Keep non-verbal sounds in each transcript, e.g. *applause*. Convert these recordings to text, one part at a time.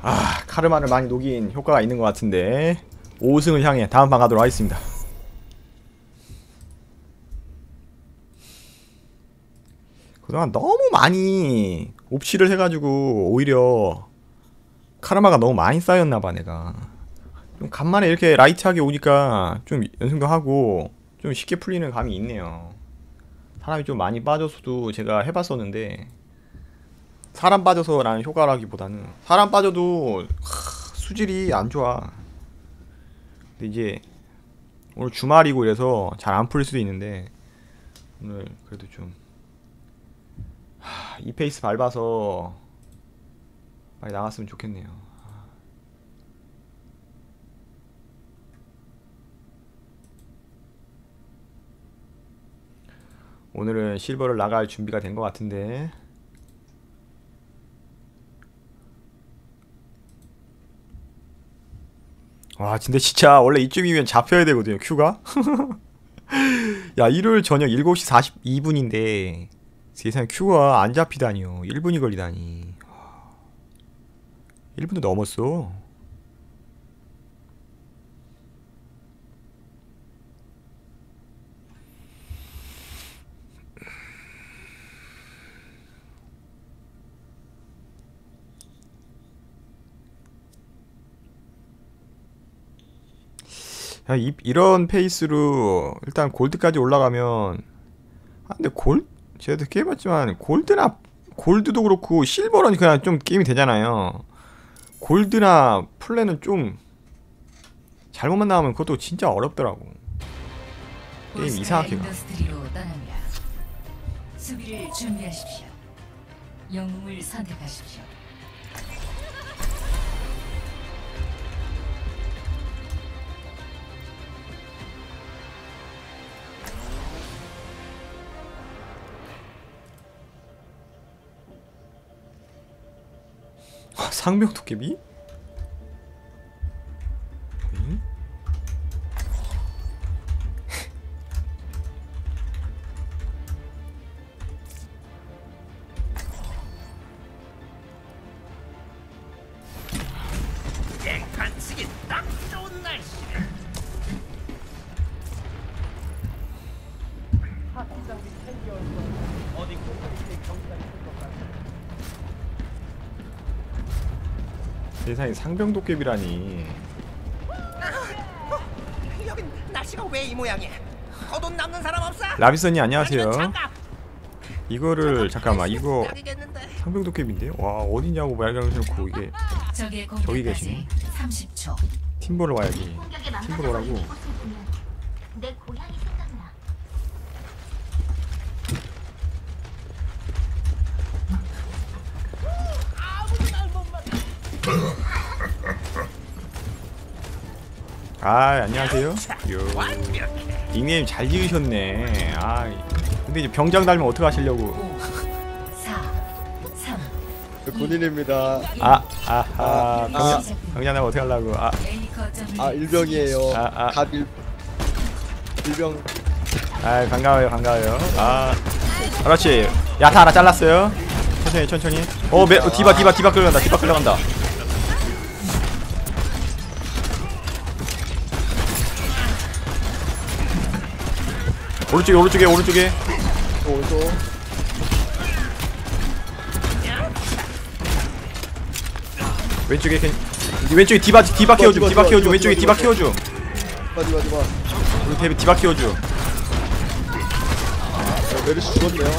아 카르마를 많이 녹인 효과가 있는 것 같은데 5승을 향해 다음 판 가도록 하겠습니다. 그동안 너무 많이 옵시를 해가지고 오히려 카르마가 너무 많이 쌓였나봐 내가. 좀 간만에 이렇게 라이트하게 오니까 좀 연승도 하고 좀 쉽게 풀리는 감이 있네요. 사람이 좀 많이 빠져서도 제가 해봤었는데 사람 빠져서라는 효과라기보다는 사람 빠져도 하, 수질이 안 좋아 근데 이제 오늘 주말이고 이래서 잘 안 풀릴 수도 있는데 오늘 그래도 좀 이 페이스 밟아서 많이 나갔으면 좋겠네요. 오늘은 실버를 나갈 준비가 된 것 같은데 와 근데 진짜 원래 이쯤이면 잡혀야 되거든요 큐가? *laughs* 야 일요일 저녁 7시 42분인데 세상에 큐가 안 잡히다니요. 1분이 걸리다니. 1분도 넘었어 야, 이, 이런 페이스로 일단 골드까지 올라가면 아 근데 골 제가 듣게 해봤지만 골드나 골드도 그렇고 실버는 그냥 좀 게임이 되잖아요 골드나 플레는 좀 잘못만 나오면 그것도 진짜 어렵더라고 게임 이상하게 가. 수비를 준비하십시오. 영웅을 선택하십시오. 상명 도깨비? 세상에 상병 도깨비라니 여긴 날씨가 왜 이 모양이야? 겉옷 남는 사람 없어? 라비선이 안녕하세요. 이거를 잠깐만 이거 딱이겠는데. 상병 도깨비인데? 와 어디냐고 말해놓고 이게 저기 계시네. 30초. 팀보러 와야지 망가져서 오라고 이곳을 보면 내 고향이 생각나. 아 안녕하세요 요. 닉네임 잘 지으셨네 아 근데 이제 병장 달면 어떻게 하시려고 4, 3, 저 군인입니다. 아 아하 병장 아. 병장 달면 어떻게 하려고 아 아 일병이에요. 아, 아. 갓 일, 일병. 아 반가워요 반가워요 아 그렇지 야타 하나 잘랐어요 천천히 천천히 어 메, 어, 디바 디바 디바 끌려간다 디바 끌려간다 오른쪽에 오른쪽에 오른쪽에 또 오른쪽. 왼쪽에 캔 왼쪽에 디바 디바 키워줘 디바 키워줘 왼쪽에 디바 키워줘 마지 마지 마. 우리 디바 키워줘 자, 메르시 죽었네요.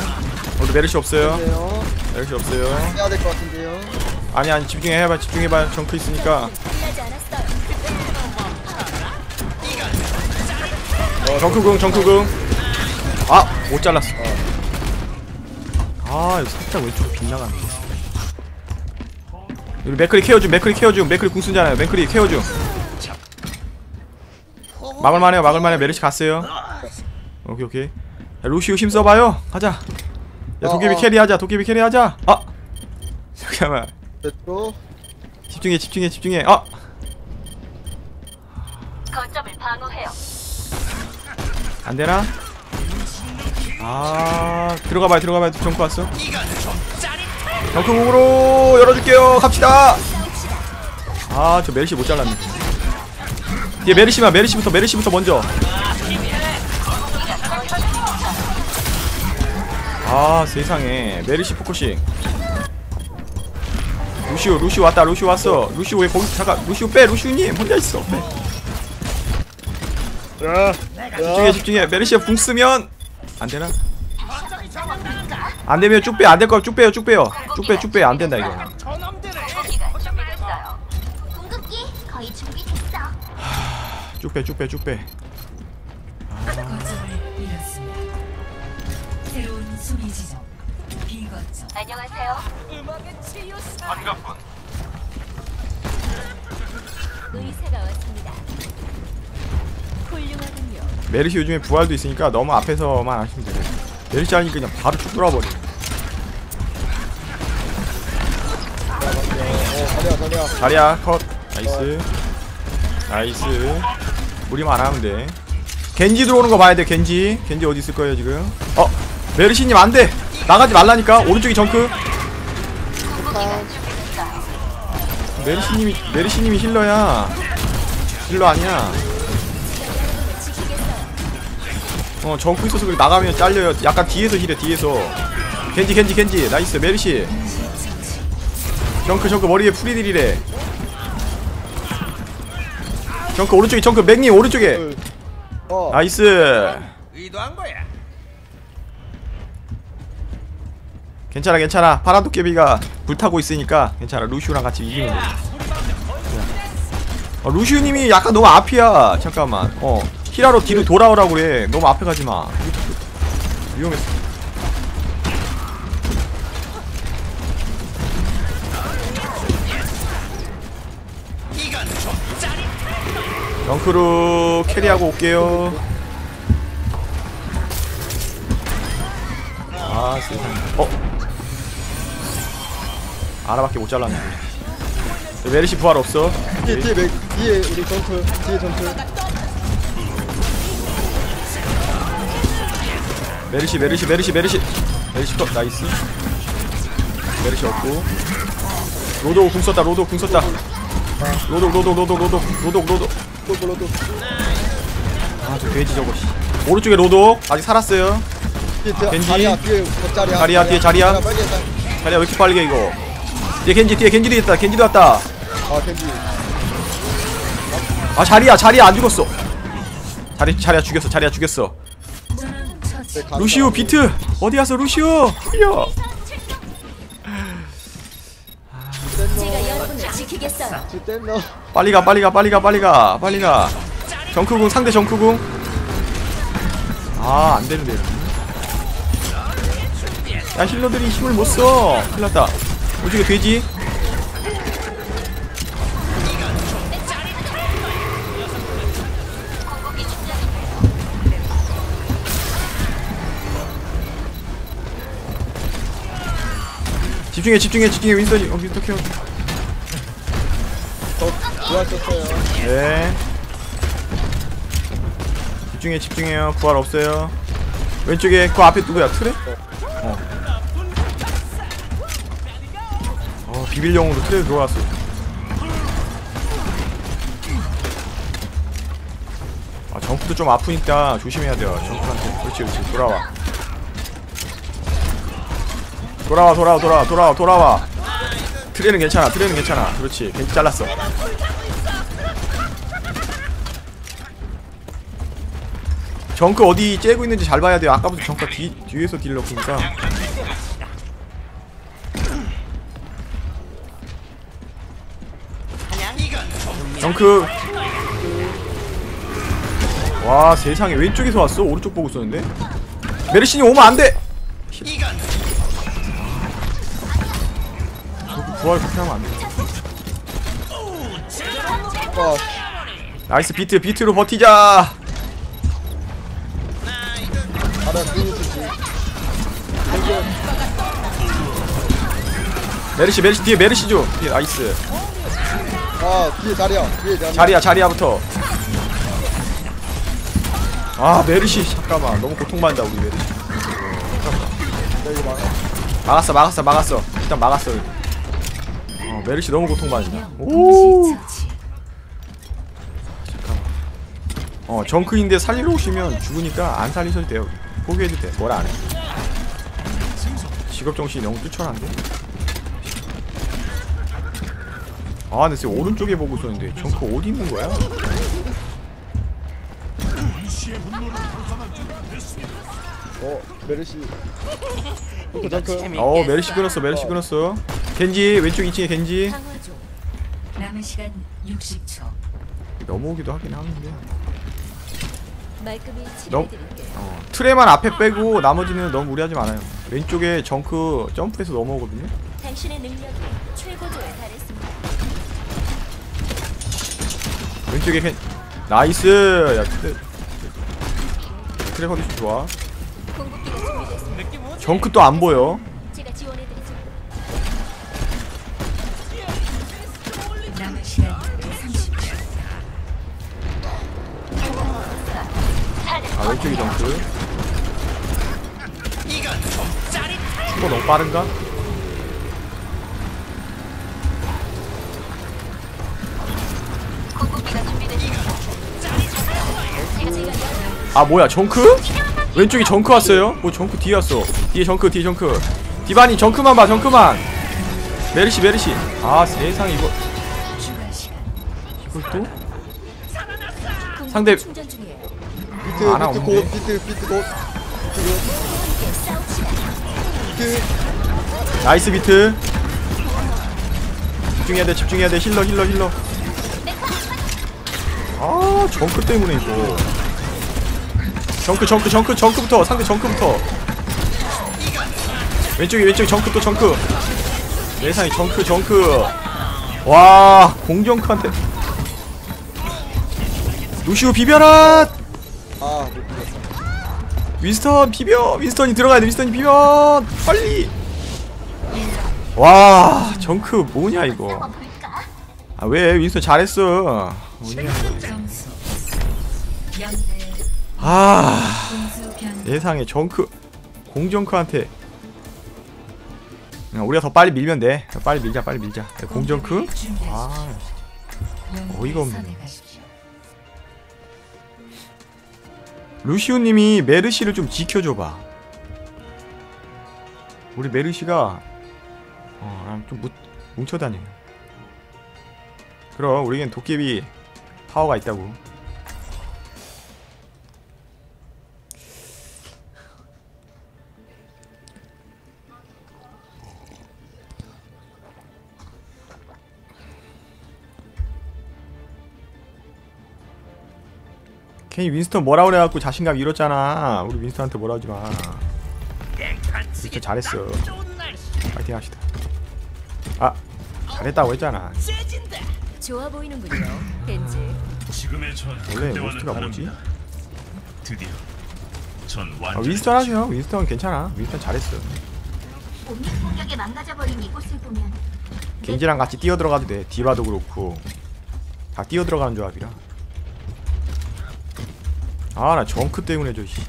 오늘 메르시 없어요 네요. 메르시 없어요 해야 될 것 같은데요. 아니 아니 집중해봐 집중해봐 정크 있으니까 어, 정크궁 정크궁 아 못 잘랐어. 아 이거 살짝 왼쪽으로 빗나가네. 우리 맥크리 케어줌 맥크리 케어줌 맥크리 궁 쓰잖아요. 맥크리 케어줌 막을만해요 막을만해 메르시 갔어요. 오케이 오케이. 야, 루시우 힘 써봐요. 가자. 야 도깨비 어, 어. 캐리하자. 도깨비 캐리하자. 아! *laughs* 잠깐만. 됐고. 집중해 집중해 집중해. 아! 거점을 방어해요. 안되나? 아 들어가봐요 들어가봐요. 정크 왔어. 짜릿해. 정크 공으로 열어줄게요. 갑시다. 아 저 메르시 못 잘랐네. 뒤에 메르시만 메르시부터 메르시부터 먼저. 아 세상에. 메르시 포커싱. 루시오 루시오 왔다 루시오 왔어. 루시오 왜 거기 잠깐 루시오 빼 루시오님. 혼자 있어. 빼. 야, 집중해 집중해. 메르시아 궁 쓰면 안 되나? 안 되면 쭉 빼, 안될 거면 쭉 빼요, 쭉 빼요. 쭉 빼, 쭉 빼, 안 된다, 이거. 쭉 빼, 쭉 빼, 쭉 빼. 안녕하세요. 음악의 치유사 의사가 왔습니다. 훌륭하군요. 메르시 요즘에 부활도 있으니까 너무 앞에서만 하시면 돼요. 메르시 하니까 그냥 바로 쭉 돌아버려. 어, 자리야, 컷. 나이스. 나이스. 무리만 안 하면 돼. 겐지 들어오는 거 봐야 돼, 겐지. 겐지 어디 있을 거예요, 지금? 어, 메르시님 안 돼. 나가지 말라니까. 오른쪽이 정크. 메르시님이 메르시님이 힐러야. 힐러 아니야. 어 정크 있어서 그래 나가면 잘려요. 약간 뒤에서 힐해 뒤에서. 겐지 겐지 겐지 나이스 메르시. 정크 정크 머리에 프리딜이래. 정크 오른쪽에 정크 맥님 오른쪽에. 둘. 어, 나이스. 의도한 거야 괜찮아 괜찮아 파란 도깨비가 불타고 있으니까 괜찮아 루시우랑 같이 이기면 돼 어, 루시우님이 약간 너무 앞이야 잠깐만 어 히라로 뒤로 돌아오라고 그래. 너무 앞에 가지마. 위험했어. 덩크로 캐리하고 올게요. 아 세상에. 어? 하나밖에 못 잘랐네. 메르시 부활 없어? 뒤에, 뒤에, 맥, 뒤에 우리 정크, 뒤에 정크. 메르시 메르시 메르시 메르시. 메르시 컷 나이스. 메르시 없고. 로도 궁 썼다 로도 궁 썼다. 로도 로도 로도 로도 로도 로도 또 불러도. 아저 돼지 저거 씨. 오른쪽에 로도 아직 살았어요. 뒤에, 겐지. 자리야, 뒤에 겉자리야. 자리야, 뒤에 자리야. 자리야 왜 이렇게 빠르게 이거? 뒤에 겐지 뒤에 겐지도 있다 겐지도 왔다. 아, 겐지. 아 자리야 자리야 안 죽었어. 자리 자리야 죽였어 자리야 죽였어 루시오 비트! 어디 갔어 루시오? 흘려. 빨리 가 빨리 가 빨리 가 빨리 가 빨리 가. 정크궁 상대 정크궁. 아 안되는데. 야 힐러들이 힘을 못써. 큰일났다. 오지게 돼지 집중해 집중해 집중해 윈스턴이 어 윈스턴 케어 어, 좋았었어요. 네. 집중해 집중해요. 부활 없어요. 왼쪽에 그 앞에 누구야? 트레? 어. 어 비빌용으로 트레 들어왔어. 아 정크도 좀 아프니까 조심해야 돼요. 정크한테. 그렇지 그렇지 돌아와. 돌아와 돌아와 돌아와 돌아와 돌아와. 트레는 괜찮아. 트레는 괜찮아. 그렇지. 괜히 잘랐어. 정크 어디 째고 있는지 잘 봐야 돼요. 아까부터 정크 뒤 뒤에서 딜 넣으니까. 정크. 와 세상에 왼쪽에서 왔어? 오른쪽 보고 있었는데? 메르신이 오면 안 돼. 부활 그렇게 하면 안 돼. 어, 나이스 비트 비트로 버티자. 알아. 메르시 메르시 뒤에 메르시죠. 뒤에 나이스. 아, 뒤에 자리야. 뒤에 자리야. 자리야 자리야부터. 아 메르시 잠깐만 너무 고통받는다 우리 메르시. 봐. 막았어 막았어 막았어 일단 막았어. 어 어, 메르시 너무 고통받는다. 명 오. 잠깐만. 어 정크인데 살리러 오시면 죽으니까 안 살리셔도 돼요. 포기해도 돼. 뭐라 안 해. 직업 정신이 너무 뛰쳐난데. 아, 근데 지금 오른쪽에 보고 있었는데 정크 어디 있는 거야? 어 메르시 덩크 덩크 어, 메르시 끊었어. 메르시 끊었어. 겐지 왼쪽 2층에 겐지 강화 중. 남은 시간 60초. 넘어오기도 하긴 하는데. 말끔히 치료해드릴게요. 어, 트레만 앞에 빼고 나머지는 너무 무리하지 말아요. 왼쪽에 정크 점프해서 넘어오거든요. 당신의 능력이 최고조에 달했습니다. 왼쪽에 겐 나이스. 야, 트레 트레 컨디션 좋아. 공급기가 준비됐습니다. 정크 또 안 보여. 왼쪽이 정크. 이거 너무 빠른가? 아 뭐야 정크? 왼쪽이 정크 왔어요? 뭐 정크 뒤에 왔어 뒤에 정크 뒤에 정크 디바니 정크만 봐 정크만 메르시 메르시 아 세상 이거. 이걸 또? 상대-. 비트 아, 나 비트. 곧 비트 비트 곧. 비트. 나이스 비트. 집중해야 돼 집중해야 돼. 힐러 힐러 힐러. 아 정크 때문에 이거. 정크 정크 정크 정크부터. 상대 정크부터. 왼쪽에 왼쪽에 정크 또 정크. 예상이 정크 정크. 와 공정크한테. 루시우 비벼라 윈스턴 비벼! 윈스턴이 들어가야 돼 윈스턴이 비벼! 빨리! 와 정크 뭐냐 이거? 아 왜 윈스턴 잘했어? 뭐냐? 아. 예상에 정크 공정크한테. 그냥 우리가 더 빨리 밀면 돼. 빨리 밀자 빨리 밀자. 공정크? 아 어이가 없네. 루시우님이 메르시를 좀 지켜줘봐. 우리 메르시가 어, 좀 뭉- 뭉쳐다녀 그럼 우리겐 도깨비 파워가 있다고 괜히 윈스턴 뭐라 그래갖고 자신감 잃었잖아 우리 윈스턴한테 뭐라 하지마 진짜 잘했어. 파이팅 합시다 아 잘했다고 했잖아. 좋아 보이는군요. 겐지. 지금의 전 원래 모스트가 뭐지? 드디어 전 아, 완전 윈스턴 하세요 윈스턴 괜찮아 윈스턴 잘했어 옴닉 공격에 망가져버린 이곳을 보면 겐지랑 같이 뛰어 들어가도 돼 디바도 그렇고 다 뛰어 들어가는 조합이라 아나 정크 때문에 저 씨.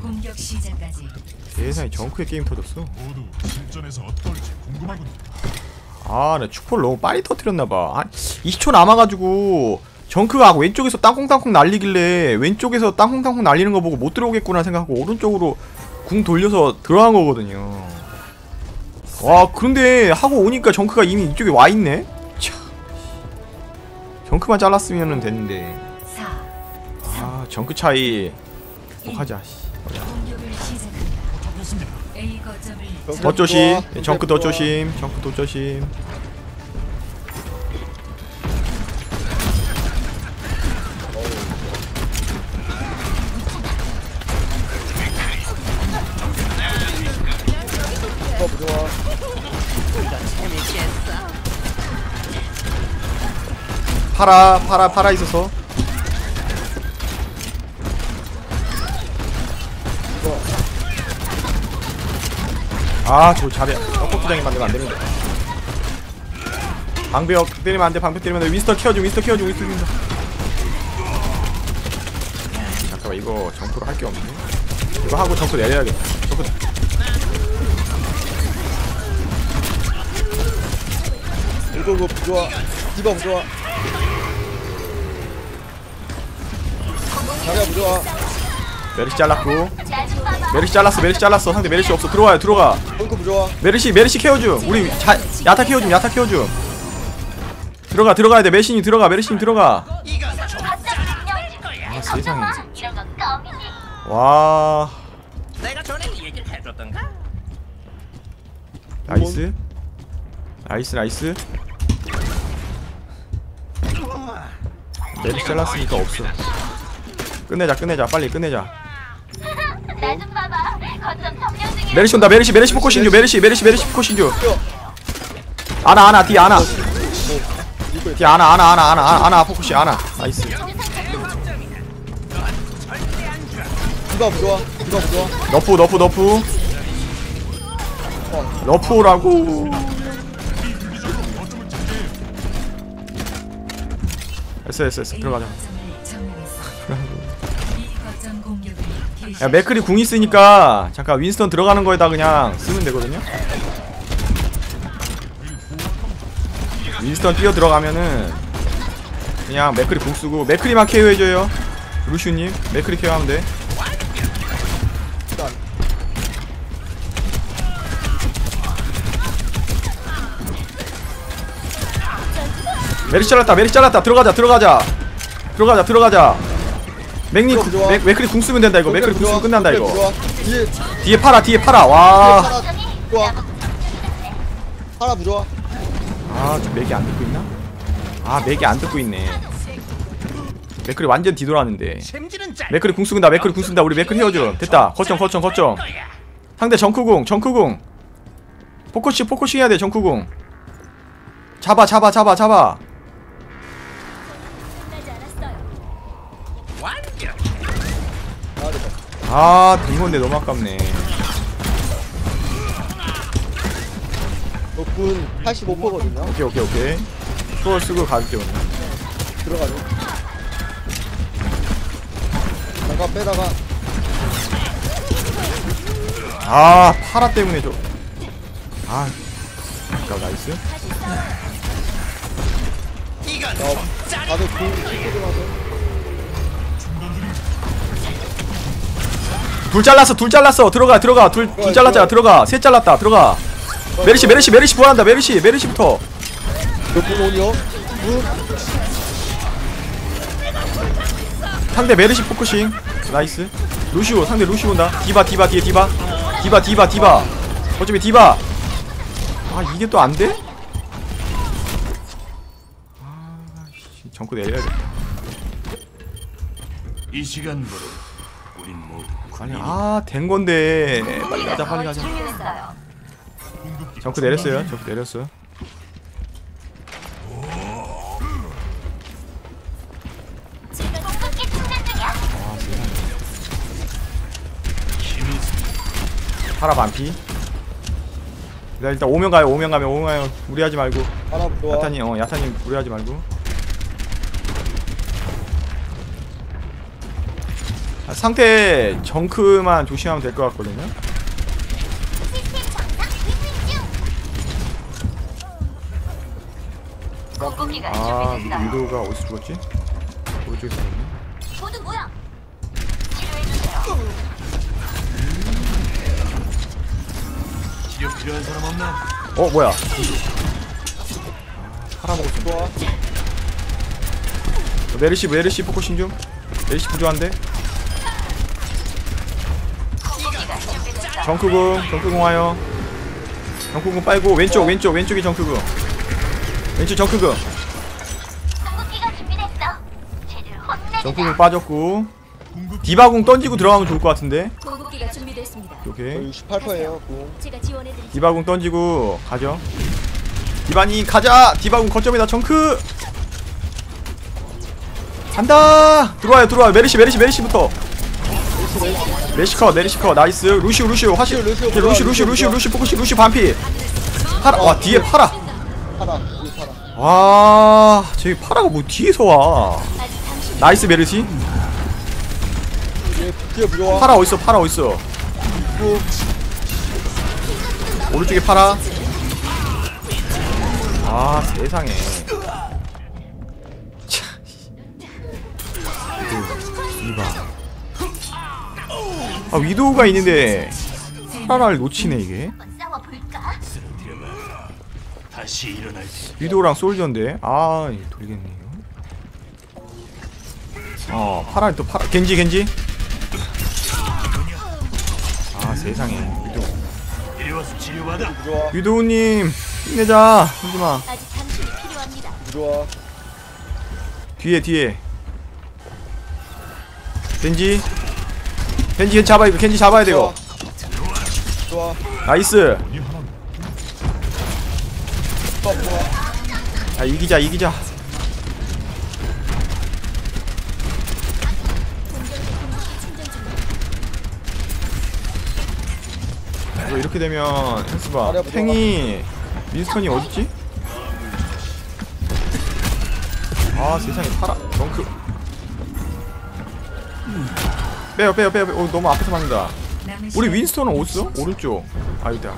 공격 시작까지 세상에 정크에 게임 터졌어 모두 실전에서 어떨지 궁금하군요. 아, 나 축포를 너무 빨리 터뜨렸나봐. 한 20초 남아가지고, 정크가 왼쪽에서 땅콩땅콩 날리길래, 왼쪽에서 땅콩땅콩 날리는 거 보고 못 들어오겠구나 생각하고, 오른쪽으로 궁 돌려서 들어간 거거든요. 와, 그런데 하고 오니까 정크가 이미 이쪽에 와있네? 참. 정크만 잘랐으면 됐는데. 4 아, 정크 차이. 거점을 정크 더 조심. 정크 더. 조심. 정크 더 조심. 팔아, 팔아, 팔아 있어서. 아, 저 잘해. 떡볶이장에 만들면 안 되는데. 방벽 때리면 안 돼. 방벽 때리면 안 돼. 윈스터 키워줘. 윈스터 키워줘. 윈스터 키워줘. 잠깐만 이거 정크로 할 게 없네. 이거 하고 정크 내려야겠다. 정크. 무조건 부조화 디바 부조화 자리야 부조화 메르시 잘랐고. 메르시 잘랐어 메르시 잘랐어. 상대 메르시 없어. 들어와요 들어가 펑크 부조화. 메르시 메르시 케어 중. 우리 자, 야타 케어 중 야타 케어 중. 들어가 들어가야 돼. 메신이 들어가 메르시 들어가. 아 세상에. 와? 나이스. 나이스 나이스. 메르시 잘랐으니까 없어. 끝내자 끝내자. 빨리 끝내자 메르시 온다. 메르시 메르시 중 메르시 메르시 메르시 중 아나 아나 뒤 아나. 뒤 아나 아나 아나 아나 아나 아나 포커싱 아나. 나이스. 디바 부조화 디바 부조화 너프 너프 너프. 너프라고. 됐어 됐어 됐어. 들어가자 야 맥클이 궁 있으니까 잠깐 윈스턴 들어가는 거에다 그냥 쓰면 되거든요. 윈스턴 뛰어 들어가면은 그냥 맥클이 궁 쓰고 맥클이만 케어해줘요. 루슈님 맥클이 케어하면 돼. 메리시 잘랐다 메리시 잘랐다. 들어가자 들어가자. 들어가자 들어가자 좋아. 맥, 맥클이 궁 쓰면 된다 이거 맥클이 궁 쓰면 끝난다 이거 부조화 뒤에 뒤에 팔아 뒤에 팔아 와 파라 부조화 파라 부조화 아, 저 맥이 안 듣고 있나? 아, 맥이 안 듣고 있네. 맥클이 완전 짤. 맥클이 궁 쓰는다, 맥클이 궁 쓴다. 우리 맥클 헤어져. 됐다. 거점, 거점, 거점. 상대 정크궁, 정크궁. 포커싱, 포커싱 해야 돼, 정크궁. 잡아, 잡아, 잡아, 잡아. 아 됐다 아, 된 건데 너무 아깝네. 저군 85%거든요 오케이, 오케이, 오케이. 초월 쓰고 가볼게, 오늘. 들어가죠 잠깐 빼다가 아, 파라 때문에 저. 아, 아까 나이스. 이건 어. 다들 군 치고 들어가서 둘 잘랐어, 둘 잘랐어. 들어가, 들어가. 둘, 둘 잘랐잖아. 들어가. 셋 잘랐다. 들어가. 메르시, 메르시, 메르시 부활한다. 메르시, 메르시부터. 상대 메르시 포커싱 나이스 루시오 상대 루시오 온다 디바 디바 뒤에 디바 디바 디바 디바 어차피 디바 아 이게 또 안돼? 아씨 정크 내려야겠다 이 시간부로 우린 모두 아니 아 된 건데. 빨리 가자. 빨리 가자. 정크 내렸어요. 정크 내렸어요. 파라 반피. 나 일단 오면 가요 오면 가면 오면 가요. 무리하지 말고. 야타님 어 야타님 무리하지 말고 상태 정크만 조심하면 될 것 같거든요. 아. 위도가 어디서 죽었지? 사람 없나? 어 뭐야? 아, 팔아먹었어. 부조화 메르시 메르시 포커싱 좀. 메르시 부조한데 공격기가 준비됐어. 정크궁 정크궁 와요. 정크궁 빨고 왼쪽 왼쪽 왼쪽이 정크궁. 왼쪽 정크궁. 정크궁 빠졌고. 디바궁 던지고 들어가면 좋을 것 같은데. 준비됐습니다. 오케이. 68%예요 군 제가 지원해드리죠. 디바궁 던지고 가죠. 디바니 가자. 디바궁 거점이다 정크. 간다. 들어와요 들어와요. 메르시 메르시 메르시부터 메시커 메르시커 나이스. 루시오 루시오. 화실. 루시오, 루시오 루시오, 루시오 루시오. 루시오. 루시오 포커시 루시오. 반피. 파라 와 뒤에 파라 파라 와 저기 파라가 뭐 뒤에서 와. 나이스 메르시. 파라 어딨어? 파라 어딨어? 오른쪽에 파라 아 세상에 아 위도우가 있는데 파라를 놓치네 이게. 위도우랑 솔저인데? 아 돌겠네 어 파라 또 파라 겐지 겐지? 아 세상에 위도우. 위도우님 힘내자. 좋아 뒤에 뒤에. 겐지 겐지 겐지 잡아 이거 겐지 잡아야 돼 이거 좋아. 나이스. 좋아 좋아 야 이기자 이기자. 이거 이렇게 되면 보자. 탱이 윈스턴이 어딨지? 아 세상에 파라 빼요 빼요 빼요 빼요. 오, 너무 앞에서 맞는다. 우리 윈스턴은 어딨어? 오른쪽. 아 여기다.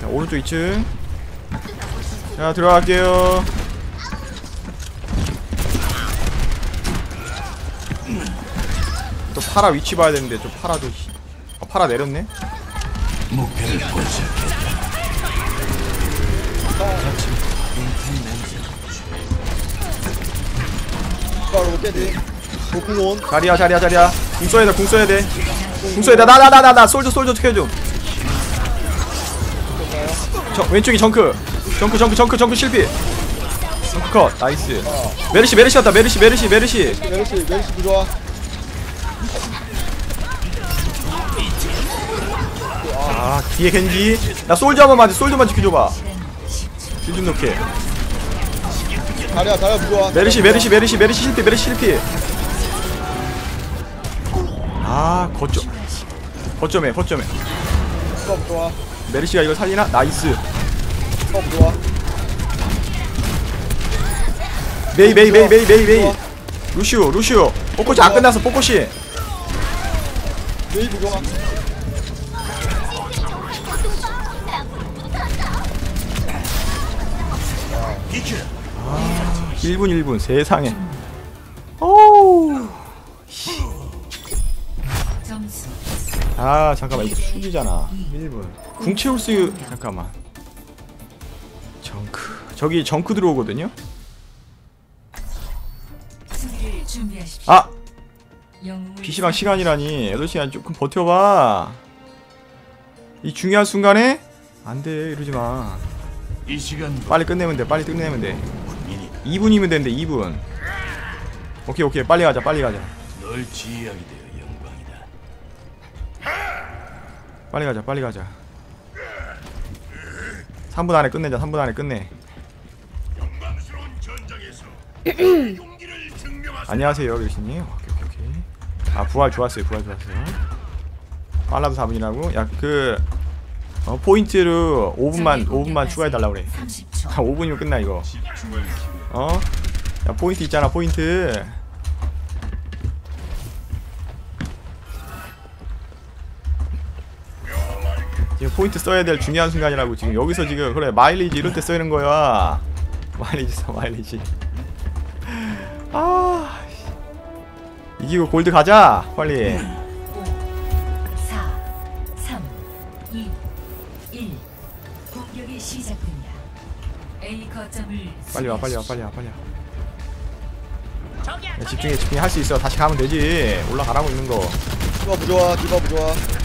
자, 오른쪽 2층. 자 들어갈게요. 또 파라 위치 봐야 되는데 좀 파라도 씨- 아, 파라 내렸네? 목표를 포착했다. 바로 깨지 도쿠몬 자리야 자리야 자리야. 궁 써야 돼궁 써야 돼궁 써야 돼나 나 나 나 나. 솔저 솔저 어떻게 해줘 저 왼쪽이 정크. 정크 정크 정크 정크 실패 정크 컷. 나이스. 메르시 메르시 왔다. 메르시 메르시 메르시. 메르시 메르시 부좋아 아 뒤에 겐지. 나 솔저 한번 맞아 솔저만 지켜줘봐. 딜좀 넣게. 다리야 다리야 부좋아 메르시 메르시 메르시 메르시 실패 메르시 실패 아 거점. 거점에 거점에. 좋아 부좋아. 메르시가 이걸 살리나? 나이스. 좋아 부좋아. 메이 메이 메이 메이 메이 메이. 루시오 루시오. 뽀꼬시 안 끝났어 뽀꼬시. 메이 부좋아 비켜. 1분 1분. 세상에 아 잠깐만. 이거 수비잖아. 1분 궁 채울 수 잠깐만. 정크. 저기 정크 들어오거든요. 아! PC방 시간이라니. 8시간 조금 버텨봐. 이 중요한 순간에 안돼. 이러지마. 이 시간 빨리 끝내면 돼. 빨리 끝내면 돼. 군인이 2분이면 되는데 2분. 오케이 오케이. 빨리 가자 빨리 가자. 널 지휘하게 되 빨리 가자 빨리 가자. 3분 안에 끝내자 3분 안에 끝내. 안녕하세요 그리시님. 오케이 오케이 오케이. 아 부활 좋았어요 부활 좋았어요. 빨라도 4분이라고? 야그 어, 포인트로 5분만 5분만 추가해달라 그래. 30초. 아 5분이면 끝나 이거. 어? 야 포인트 있잖아 포인트 지금 포인트 써야 될 중요한 순간이라고 지금 여기서 지금 그래 마일리지 이럴 때 쓰는 거야 마일리지 써 마일리지 아 씨. 이기고 골드 가자 빨리 5, 4, 3, 2, 1. 공격이 시작됩니다. A 거점을 빨리 와 빨리 와 빨리 와 빨리 와 야, 집중해 집중해 할 수 있어 다시 가면 되지 올라가라고 있는 거 디바 부좋아 디바 부좋아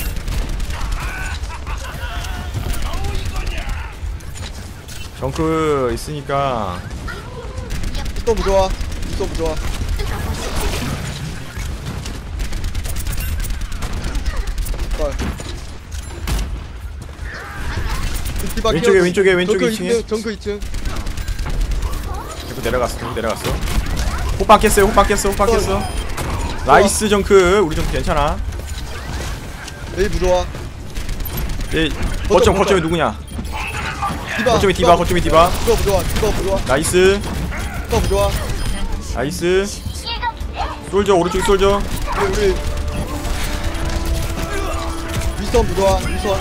정크 있으니까. 또 부좋아 또 디바 왼쪽에. 왼쪽에, 왼쪽에 정크 2층에. 2층, 정크 2층. 계속 내려갔어 계속 내려갔어. 호빵 깼어요 호빵 깼어 호빵 깼어. 나이스 정크 우리 정크 괜찮아. 예 거점, 거점 거점. 거점이 누구냐 디바. 거점이 디바 거점이 디바. 디바 부좋아 디바 부좋아 나이스. 디바 부좋아 나이스. 솔저 오른쪽 솔저 우리 우리. 위선 부좋아 위선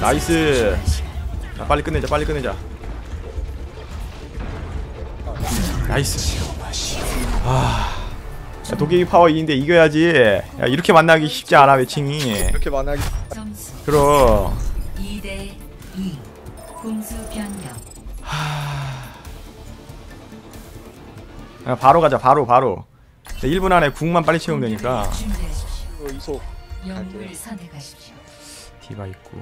나이스. 자 빨리 끝내자 빨리 끝내자. 나이스. 아. 야, 도깨비 파워 2인데 이겨야지. 야 이렇게 만나기 쉽지 않아 매칭이. 이렇게 만나기 그럼. 2대 2. 공수 변경. 야, 바로 가자 바로 바로. 1분 안에 국만 빨리 채우면 되니까. 어, 영웅을 선택하십시오. 디바 있고.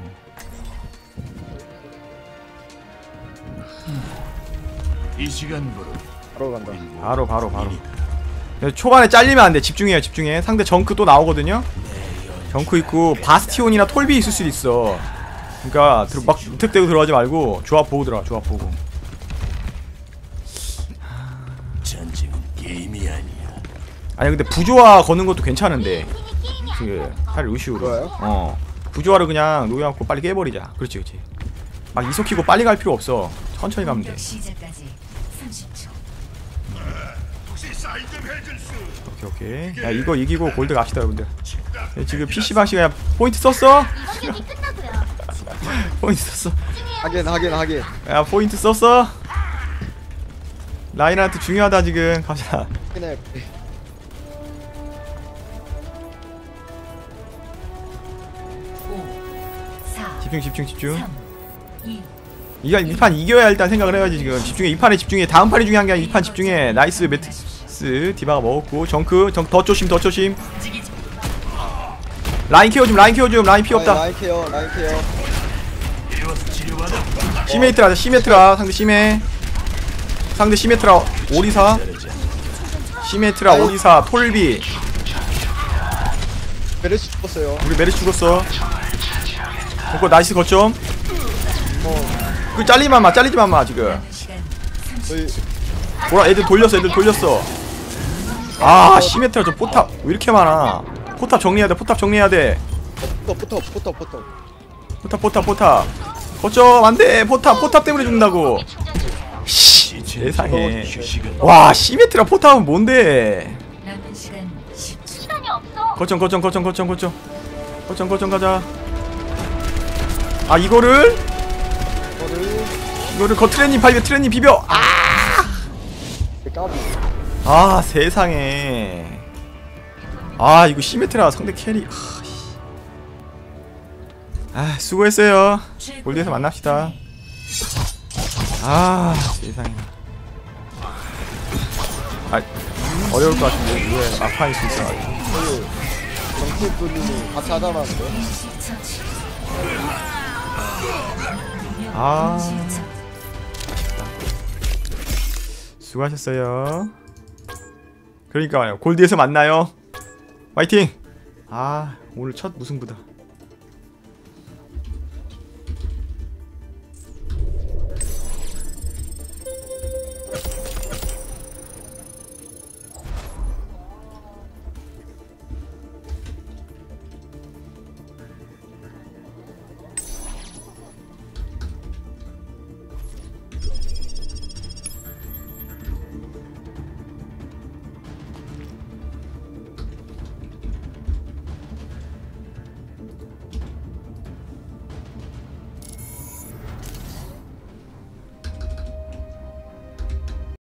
이 시간부로 바로 간다. 바로 바로 바로. 야, 초반에 잘리면 안 돼. 집중해요 집중해. 상대 정크 또 나오거든요? 정크 있고 바스티온이나 톨비 있을 수도 있어 그니까 러막 무택대고 들어가지 말고 조합 보고 들어가 조합 보고 전쟁은 게임이 아니야. 아니 근데 부조화 거는 것도 괜찮은데 그 루시우로 좋아요? 어 부조화를 그냥 놓여갖고 빨리 깨버리자 그렇지 그렇지 막 이속 키고 빨리 갈 필요 없어 천천히 가면 돼 공격 시작까지 30초. 혹시 사인 좀 해줄 수? 오케이 오케이 야 이거 이기고 골드 갑시다 여러분들 야, 지금 PC방씨가 포인트 썼어? 끝나고요. *laughs* 포인트 썼어. 하긴 하긴 하긴 야 포인트 썼어? 라인한테 중요하다 지금. 가자. 하긴 해. 5, 4, 집중 집중 집중. 3, 2, 이가 이판 이겨야 일단 생각을 해야지 지금. 집중해. 이 판에 집중해. 다음 판이 중요한 게 아니라 이판 집중해. 나이스 매트스 디바가 먹었고. 정크 정, 더 조심 더 조심. 라인 케어 좀 라인 케어 좀. 라인 피 없다. 라인 케어 라인 케어. 시메트라 시메트라. 상대 시메 상대 시메트라. 오리사. 시메트라. 오리사. 톨비. 베레시 죽었어요. 우리 메르시 죽었어. 그거 나이스 거점. 그 잘리만 마. 잘리지만 마 지금. 저희 돌아 애들 돌렸어. 애들 돌렸어. 아 시메트라. 저 포탑 왜 이렇게 많아? 포탑 정리해야 돼. 포탑 정리해야 돼. 포터 포터 포터 포터 포탑 포탑 포탑 거점 안돼. 포탑 포탑 때문에 죽는다고. 씨 세상에. 와 시메트라 포탑은 뭔데? 남은 시간 10초. 시간이 없어. 거점 거점 거점 거점 거점. 거점 거점 가자. 아 이거를? 이거를 거 트레님 비벼 트레님 비벼. 아, 까비 아 세상에. 아 이거 시메트라 상대 캐리. 아, 씨. 아 수고했어요. 골드에서 만납시다. 아 세상에. 아 어려울 것 같은데 이게 막판일 수 있어가지고. 저희 정태분님이 같이 하자마는데 처치. 아. 수고하셨어요. 그러니까 골드에서 만나요. 화이팅! 아 오늘 첫 무승부다